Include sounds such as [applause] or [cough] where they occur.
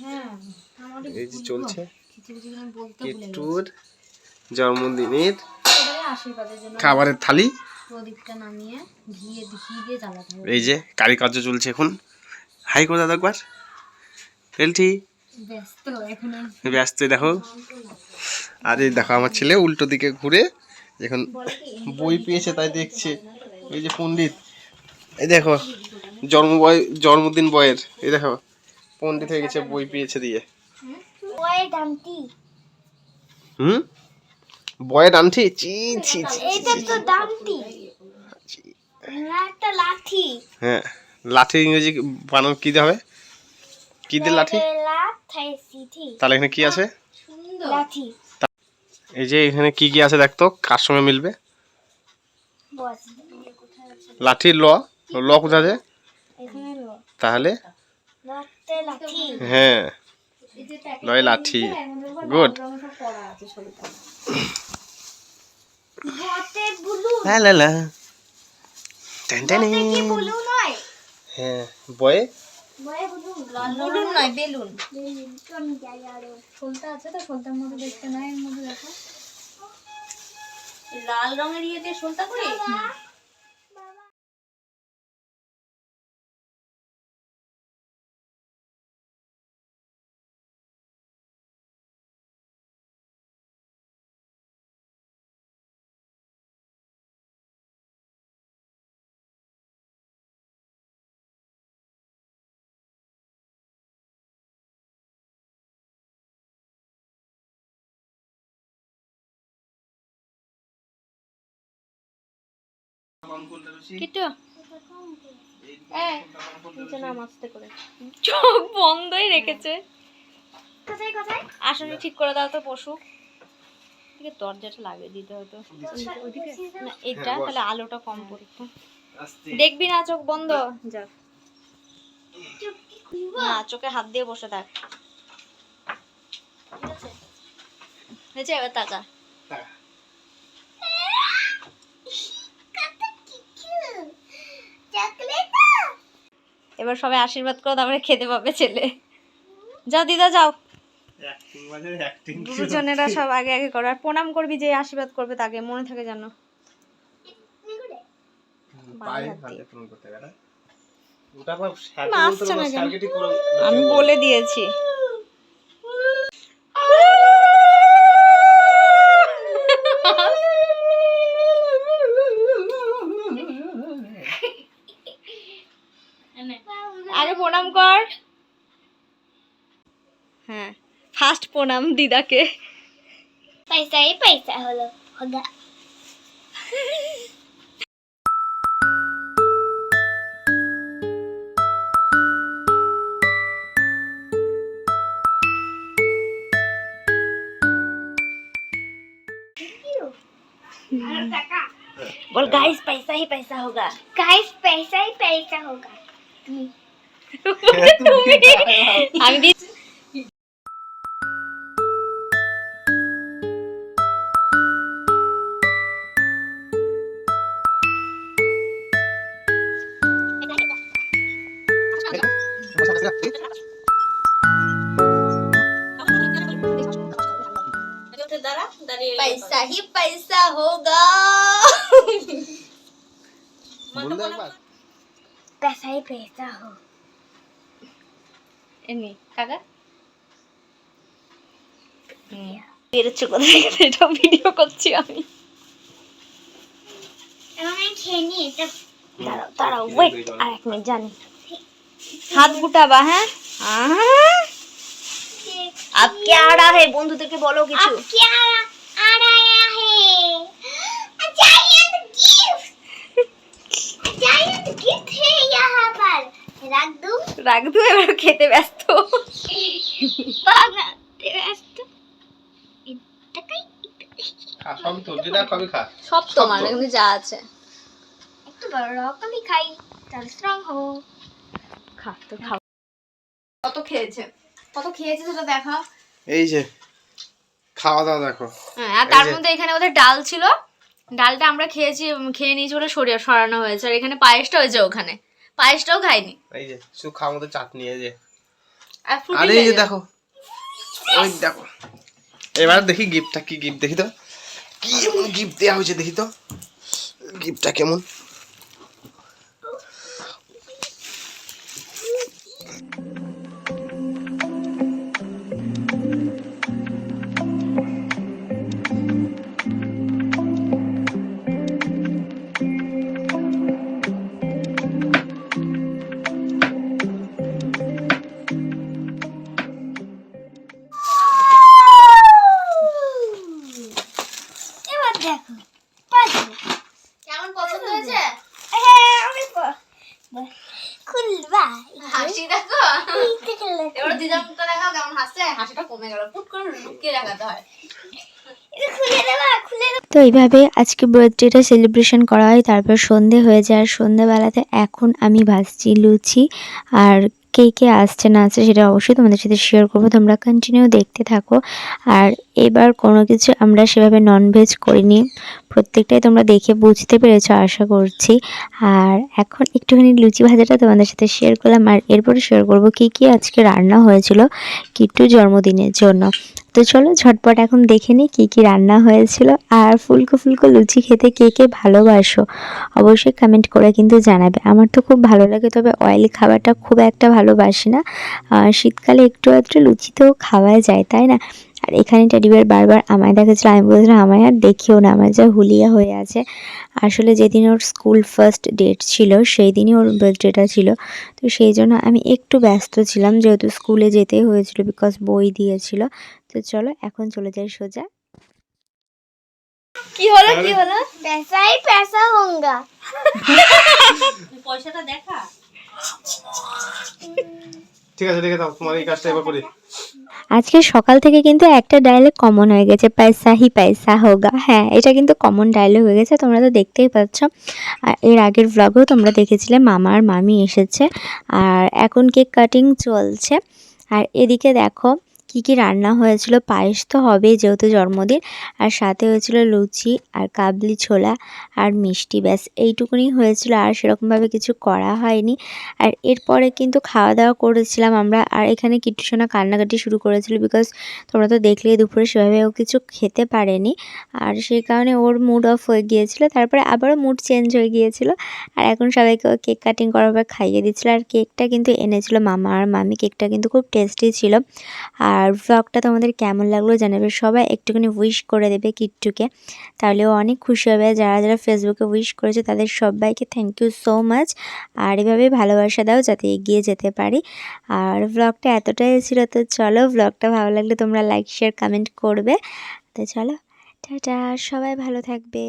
হ্যাঁ এই যে চলছে। কিট্টুর জন্মদিনের খাবারের থালি। প্রদীপটা নামিয়ে ঘিয়ে ঘি দিয়ে জ্বালাতে হবে। এই যে কারিকার্য চলছে এখন। হাই করে দাদা একবার। রেলটি ব্যস্ত দেখো আর। এই দেখো। আমার ছেলে উল্টো দিকে ঘুরে এখন বই পেয়েছে তাই দেখছে। এই যে পণ্ডিত। এই দেখো জন্ম বয় জন্মদিন বয়ের। এই দেখো। পণ্ডিত হয়ে গেছে বই পেয়েছে দিয়ে। হুম? বয়ের আনটি চি ছি ছি এটা তো দামটি না একটা লাঠি। হ্যাঁ লাঠি ইংরেজি বানান কি হবে? কি দিয়ে লাঠি? লাঠি তাহলে এখানে কি আছে? লাঠি। এই যে এখানে কি কি আছে দেখতো কার সঙ্গে মিলবে? লাঠির ল ল কোথা আছে? তাহলে লাঠি লাঠি হ্যাঁ এই যে প্যাকেট লয় লাঠি। গুড। আছে নয়? হ্যাঁ বয়ে? বেলুন নয় বেলুন। তো সলতার মধ্যে দেখতে নাই এর মধ্যে দেখো। লাল রঙের ইয়ে দিয়ে সলতা করে চোখ বন্ধই রেখেছে। কোথায় কোথায়? ঠিক করে দাও তো পশু দরজাটা লাগিয়ে দিতে হতো এটা তাহলে আলোটা কম পড়তো দেখবি না চোখ বন্ধ। যা। না চোখে হাত দিয়ে বসে থাক। হয়েছে এবার তাকা এবার সবাই আশীর্বাদ করো তারপরে খেতে পাবে ছেলে। যাও দিদা যাও। দুজনেরা সব আগে আগে করো। আর প্রণাম করবি যে আশীর্বাদ করবে তাকে মনে থাকে যেন। আসছে না কেন? আমি বলে দিয়েছি। ফার্স্ট প্রণাম দিদাকে পয়সাই পয়সা হলো হোগা বল গাইস पैसा ही पैसा होगा गाइस पैसा ही पैसा होगा [laughs] আমি দি पैसा ही पैसा होगा पैसा ही पैसा हो এমনি কাকা বেরোচ্ছে কোথা থেকে এটা ভিডিও করছি আমি এবার আমি খেয়ে নিই এটা দাঁড়াও দাঁড়াও ওয়েট আর এক মিনিট জানি হাত গুটাবা হ্যাঁ আহ, আপ কে আ রা হে বন্ধুদেরকে বলো কিছু अब क्या आ रहा है जायंट गिफ्ट जायंट गिफ्ट है यहाँ पर रख दूँ রাখ দু এবার খেতে ব্যস্ত बाबा तेरे व्यस्त इतने সবই তো যেটা খাবি খা সব তোমার কিন্তু যা আছে একটু বড় রকমই খাই তাহলে স্ট্রং হবো খা তো খাও। কত খেয়েছে? কত খেয়েছে সেটা দেখা। এই যে খাওয়া দাওয়া দেখো। হ্যাঁ আর তার মধ্যে এখানে ওদের ডাল ছিল। ডালটা আমরা খেয়েছি খেয়ে নিয়েছি বলে সরিয়ে সরানো হয়েছে। আর এখানে পায়েসটা হয়েছে ওখানে। পায়েসটাও খাইনি। এই যে শুধু খাওয়ার মতো চাটনি এই যে। আর আরে এই যে দেখো। ওই দেখো। এবার দেখি গিফটটা কি গিফট দেখি তো। কি এমন গিফট দেওয়া হয়েছে দেখি তো। গিফটটা কেমন? দেখো পাঁচু কেমন পছন্দ হয়েছে? হ্যাঁ আমি প- ব- খুলবা হাসি দেখো। এবার দিদার মুখটা দেখাও কেমন হাসছে। হাসিটা কমে গেল। ফুট করে লুকিয়ে রাখাতে হয়। এটা খুলে দেবা খুলে দেবা। তো এইভাবে আজকে বার্থডেটা সেলিব্রেশন করা হয়। তারপর সন্ধে হয়ে যায়। আর সন্ধেবেলাতে এখন আমি ভাজছি লুচি আর কে কে আসছে না আসছে সেটা অবশ্যই তোমাদের সাথে শেয়ার করব। তোমরা কন্টিনিউ দেখতে থাকো। আর এবার কোনো কিছু আমরা সেভাবে ননভেজ করিনি। প্রত্যেকটাই তোমরা দেখে বুঝতে পেরেছ, আশা করছি। আর এখন একটুখানি লুচি ভাজাটা তোমাদের সাথে শেয়ার করলাম। আর এরপরে শেয়ার করব কী কী আজকে রান্না হয়েছিল কিট্টু জন্মদিনের জন্য। তো চলো ঝটপট এখন দেখে নিই কী কী রান্না হয়েছিল। আর ফুলকো ফুলকো লুচি খেতে কে কে ভালোবাসো অবশ্যই কমেন্ট করে কিন্তু জানাবে। আমার তো খুব ভালো লাগে, তবে অয়েলি খাবারটা খুব একটা ভালোবাসি না। শীতকালে একটু একটু লুচি তো খাওয়াই যায়, তাই না? আর এখানে টেডিবের বারবার আমায় দেখেছিল আমি বলছিলাম, আমায় আর দেখিও না, আমার যা হুলিয়া হয়ে আছে। আসলে যেদিন ওর স্কুল ফার্স্ট ডেট ছিল সেই দিনই ওর বার্থডেটা ছিল। তো সেই জন্য আমি একটু ব্যস্ত ছিলাম, যেহেতু স্কুলে যেতে হয়েছিল বিকজ বই দিয়েছিল। তো চলো এখন চলে যাই সোজা। কি হলো কি হ্যাঁ। হলো? পেশাই পেশা হোঙ্গা পয়সাটা দেখা। ঠিক আছে দেখে দাও তোমার এই কাজটা এবার করি। আজকে সকাল থেকে কিন্তু একটা ডায়লগ কমন হয়ে গেছে পয়সা হি পয়সা হোগা। হ্যাঁ এটা কিন্তু কমন ডায়লগ হয়ে গেছে তোমরা তো দেখতেই পাচ্ছ। আর এর আগের ব্লগেও তোমরা দেখেছিলে মামা আর মামি এসেছে। আর এখন কেক কাটিং চলছে। আর এদিকে দেখো কী কী রান্না হয়েছিল? পায়েস তো হবেই যেহেতু জন্মদিন। আর সাথে হয়েছিল লুচি, আর কাবলি ছোলা, আর মিষ্টি, ব্যাস, এইটুকুনি হয়েছিল। আর সেরকমভাবে কিছু করা হয়নি। আর এরপরে কিন্তু খাওয়া দাওয়া করেছিলাম আমরা। আর এখানে কিট্টুসোনা কান্নাকাটি শুরু করেছিল বিকজ তোমরা তো দেখলেই দুপুরে সেভাবে ও কিছু খেতে পারেনি। আর সেই কারণে ওর মুড অফ হয়ে গিয়েছিল। তারপরে আবারও মুড চেঞ্জ হয়ে গিয়েছিল। আর এখন সবাইকে কেক কাটিং করার পর খাইয়ে দিচ্ছিল। আর কেকটা কিন্তু এনেছিল মামা আর মামি। কেকটা কিন্তু খুব টেস্টি ছিল। আর ভ্লগটা তোমাদের কেমন লাগল জানাবে। সবাই একটুখানি উইশ করে দেবে কিট্টুকে। তাহলে অনেক খুশি হবে। যারা যারা ফেসবুকে উইশ করেছে, তাদের সবাইকে থ্যাংক ইউ সো মাচ আর এভাবেই ভালোবাসা দাও যাতে এগিয়ে যেতে পারি। আর ব্লগটা এতটাই ছিল, তো চলো ব্লগটা ভালো লাগলে তোমরা লাইক শেয়ার কমেন্ট করবে। তো চলো, টাটা, সবাই ভালো থাকবে।